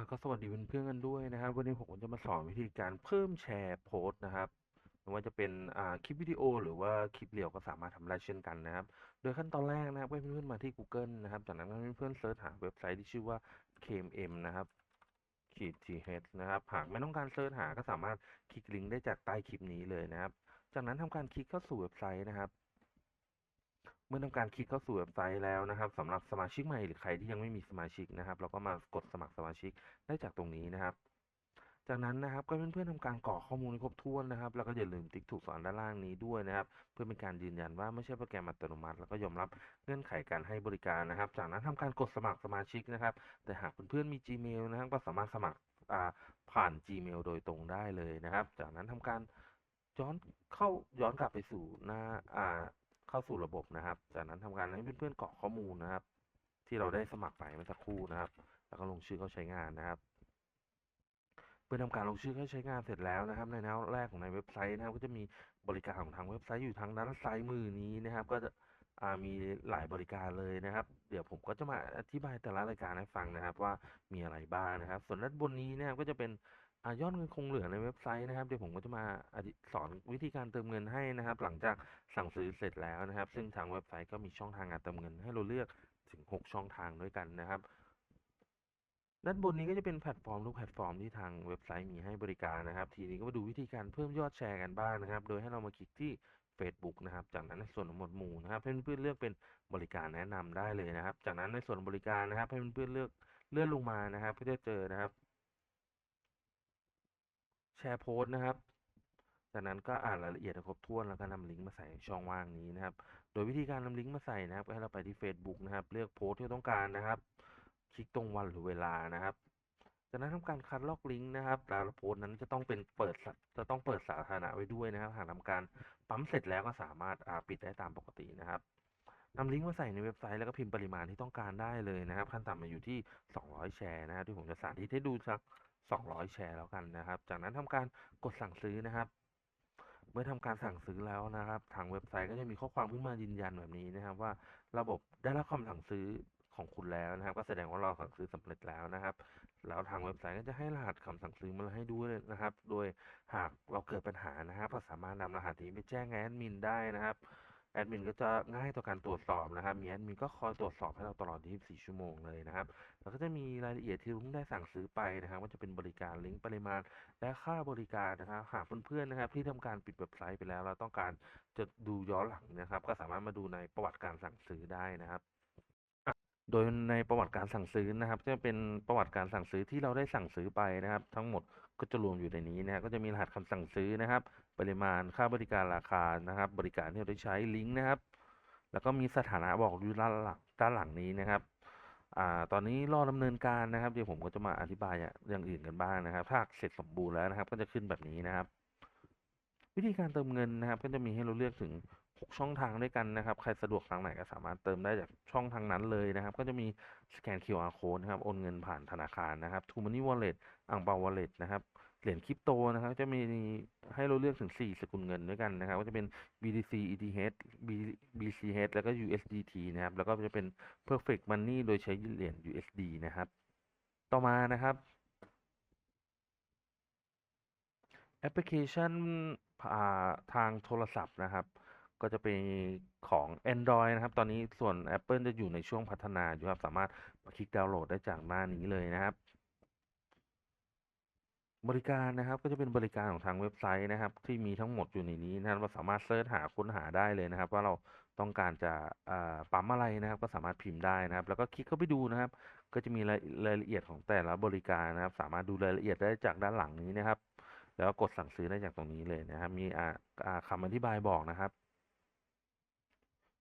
าก็สวัสดีเพื่อนๆกันด้วยนะครับ วันนี้ผมจะมาสอนวิธีการเพิ่มแชร์โพสต์นะครับไม่ว่าจะเป็นคลิปวิดีโอ หรือว่าคลิปเรียวก็สามารถทำได้เช่นกันนะครับ โดยขั้นตอนแรกนะครับให้เพื่อนๆมาที่ Google นะครับ จากนั้นให้เพื่อนๆเสิร์ชหาเว็บไซต์ที่ชื่อว่า KMM นะครับขีด th นะครับหากไม่ต้องการเสิร์ชหาก็สามารถคลิกลิงก์ได้จากใต้คลิปนี้เลยนะครับ จากนั้นทำการคลิกเข้าสู่เว็บไซต์นะครับ เมื่อทำการคลิกเข้าสู่เว็บไซต์แล้วนะครับสำหรับสมาชิกใหม่หรือใครที่ยังไม่มีสมาชิกนะครับ เราก็มากดสมัครสมาชิกได้จากตรงนี้นะครับ จากนั้นนะครับก็เพื่อนๆทำการกรอกข้อมูลให้ครบถ้วนนะครับ แล้วก็อย่าลืมติ๊กถูกสอนด้านล่างนี้ด้วยนะครับ เพื่อเป็นการยืนยันว่าไม่ใช่โปรแกรมอัตโนมัติ แล้วก็ยอมรับเงื่อนไขการให้บริการนะครับ จากนั้นทำการกดสมัครสมาชิกนะครับ แต่หากเพื่อนๆมี Gmail นะครับ ก็สามารถสมัครผ่าน Gmail โดยตรงได้เลยนะครับ จากนั้นทำการย้อนเข้าย้อนกลับไปสู่หน้าอ่า เข้าสู่ระบบนะครับ จากนั้นทำการให้เพื่อนๆกรอกข้อมูลนะครับ ที่เราได้สมัครไปเมื่อสักครู่นะครับ แล้วก็ลงชื่อเข้าใช้งานนะครับเพื่อทำการลงชื่อเข้าใช้งานเสร็จแล้วนะครับ ในหน้าแรกของในเว็บไซต์นะครับ ก็จะมีบริการของทางเว็บไซต์อยู่ทางด้านซ้ายมือนี้นะครับ ก็จะอ่ามีหลายบริการเลยนะครับ เดี๋ยวผมก็จะมาอธิบายแต่ละรายการให้ฟังนะครับ ว่ามีอะไรบ้างนะครับ ส่วนด้านบนนี้นะครับก็จะเป็นอา ยอดเงินคงเหลือในเว็บไซต์นะครับเดี๋ยวผมก็จะมาอธิสอนวิธีการเติมเงินให้นะครับ หลังจากสั่งซื้อเสร็จแล้วนะครับ ซึ่งทางเว็บไซต์ก็มีช่องทางการเติมเงิน ให้เราเลือกถึง 6 ช่องทางด้วยกันนะครับด้านบนนี้ก็จะเป็นแพลตฟอร์มทุกแพลตฟอร์มที่ทางเว็บไซต์มีให้บริการนะครับ ทีนี้ก็มาดูวิธีการเพิ่มยอดแชร์กันบ้างนะครับ โดยให้เรามาคลิกที่ Facebook นะครับ จากนั้นในส่วนของหมวดหมู่นะครับให้เพื่อนๆเลือกเป็นบริการแนะนำได้เลยนะครับ จากนั้นในส่วนบริการนะครับให้เพื่อนๆเลือกเลื่อนลงมานะครับ ก็จะเจอนะครับ แชร์โพสต์นะครับ จากนั้นก็อ่านรายละเอียดครบถ้วนแล้วก็นำลิงก์มาใส่ช่องว่างนี้นะครับ โดยวิธีการนำลิงก์มาใส่นะครับให้เราไปที่ Facebook นะครับ เลือกโพสต์ที่ต้องการนะครับ คลิกตรงวันหรือเวลานะครับ จากนั้นทำการคัดลอกลิงก์นะครับแต่ละโพสต์นั้นจะต้องเป็นเปิดจะต้องเปิดสาธารณะไว้ด้วยนะครับ หากทำการปั๊มเสร็จแล้วก็สามารถอ่าปิดได้ตามปกตินะครับนำลิงก์มาใส่ในเว็บไซต์แล้วก็พิมพ์ปริมาณที่ต้องการได้เลยนะครับ ขั้นต่ำมาอยู่ที่ 200 แชร์นะครับที่ผมจะสาธิตให้ดูสัก 200 แชร์แล้วกันนะครับ จากนั้นทำการกดสั่งซื้อนะครับ เมื่อทำการสั่งซื้อแล้วนะครับ ทางเว็บไซต์ก็จะมีข้อความขึ้นมายืนยันแบบนี้นะครับ ว่าระบบได้รับคำสั่งซื้อของคุณแล้วนะครับ ก็แสดงว่าเราสั่งซื้อสำเร็จแล้วนะครับ แล้วทางเว็บไซต์ก็จะให้รหัสคำสั่งซื้อมาให้ด้วยนะครับ โดยหากเราเกิดปัญหานะครับก็สามารถนำรหัสนี้ไปแจ้งแอดมินได้นะครับ แอดมินก็จะง่ายต่อการตรวจสอบนะครับ มีแอดมินก็คอยตรวจสอบให้เราตลอด 24 ชั่วโมงเลยนะครับ แล้วก็จะมีรายละเอียดที่ลุงได้สั่งซื้อไปนะครับว่าจะเป็นบริการลิงก์ปริมาณ และค่าบริการนะครับหากเพื่อนๆนะครับ ที่ทำการปิดเว็บไซต์ไปแล้ว เราต้องการจะดูย้อนหลังนะครับ ก็สามารถมาดูในประวัติการสั่งซื้อได้นะครับโดยในประวัติการสั่งซื้อนะครับ จะเป็นประวัติการสั่งซื้อที่เราได้สั่งซื้อไปนะครับ ทั้งหมด ก็จะรวมอยู่ในนี้นะครับก็จะมีรหัสคำสั่งซื้อนะครับ ปริมาณค่าบริการราคานะครับ บริการที่เราได้ใช้ลิงก์นะครับ แล้วก็มีสถานะบอกอยู่ด้านหลังด้านหลังนี้นะครับอ่าตอนนี้รอดำเนินการนะครับเดี๋ยวผมก็จะมาอธิบายอย่างอื่นกันบ้างนะครับ ถ้าเสร็จสมบูรณ์แล้วนะครับ ก็จะขึ้นแบบนี้นะครับ วิธีการเติมเงินนะครับ ก็จะมีให้เราเลือกถึง 6 ช่องทางด้วยกันนะครับ ใครสะดวกทางไหนก็สามารถเติมได้จากช่องทางนั้นเลยนะครับ ก็จะมีสแกน QR code นะครับ โอนเงินผ่านธนาคารนะครับ t ู Money Wallet อ่างเปา Wallet นะครับเหรียญคริปโตนะครับจะมีให้เราเลือกถึง 4 สกุลเงินด้วยกันนะครับ ก็จะเป็น BTC ETH BCH แล้วก็ USDT นะครับ แล้วก็จะเป็น Perfect Money โดยใช้เหรียญ USD นะครับ ต่อมานะครับแอปพลิเคชันทางโทรศัพท์นะครับ ก็จะเป็นของ Android นะครับ ตอนนี้ส่วน Apple จะอยู่ในช่วงพัฒนาอยู่ครับ สามารถคลิกดาวน์โหลดได้จากหน้านี้เลยนะครับ บริการนะครับก็จะเป็นบริการของทางเว็บไซต์นะครับ ที่มีทั้งหมดอยู่ในนี้นะครับเราสามารถเสิร์ชหาค้นหาได้เลยนะครับ ว่าเราต้องการจะปั๊มอะไรนะครับ ก็สามารถพิมพ์ได้นะครับ แล้วก็คลิกเข้าไปดูนะครับ ก็จะมีรายละเอียดของแต่ละบริการนะครับ สามารถดูรายละเอียดได้จากด้านหลังนี้นะครับ แล้วก็กดสั่งซื้อได้จากตรงนี้เลยนะครับ มีอ่าอ่าคำอธิบายบอกนะครับ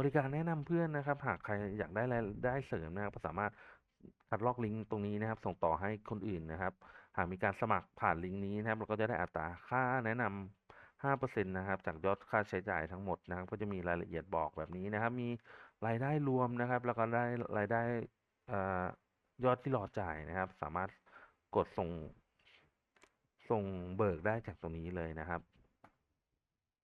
บริการแนะนำเพื่อนนะครับ หากใครอยากได้รายได้เสริมนะครับก็สามารถคัดลอกลิงก์ตรงนี้นะครับ ส่งต่อให้คนอื่นนะครับ หากมีการสมัครผ่านลิงก์นี้นะครับ เราก็จะได้อัตราค่าแนะนำ5%นะครับ จากยอดค่าใช้จ่ายทั้งหมดนะครับ ก็จะมีรายละเอียดบอกแบบนี้นะครับ มีรายได้รวมนะครับ แล้วก็ได้รายได้อยอดที่รอจ่ายนะครับ สามารถกดส่ง ส่งเบิกได้จากตรงนี้เลยนะครับ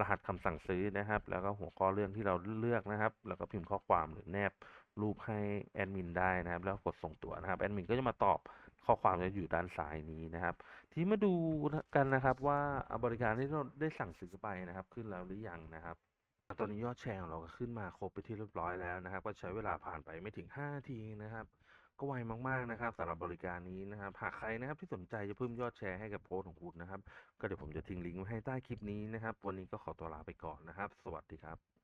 รหัสคำสั่งซื้อนะครับ แล้วก็หัวข้อเรื่องที่เราเลือกนะครับ แล้วก็พิมพ์ข้อความหรือแนบรูปให้แอดมินได้นะครับ แล้วกดส่งตัวนะครับแอดมินก็จะมาตอบข้อความจะอยู่ด้านซ้ายนี้นะครับ ทีมาดูกันนะครับว่าบริการที่เราได้สั่งซื้อไปนะครับ ขึ้นแล้วหรือยังนะครับตอนนี้ยอดแชร์ของเราก็ขึ้นมาครบไปที่เรียบร้อยแล้วนะครับ ก็ใช้เวลาผ่านไปไม่ถึง5ทีนะครับ ก็ไวมากๆนะครับสำหรับบริการนี้นะครับหากใครนะครับที่สนใจจะเพิ่มยอดแชร์ให้กับโพสของคุณนะครับ ก็เดี๋ยวผมจะทิ้งลิงก์ไว้ให้ใต้คลิปนี้นะครับ วันนี้ก็ขอตัวลาไปก่อนนะครับ สวัสดีครับ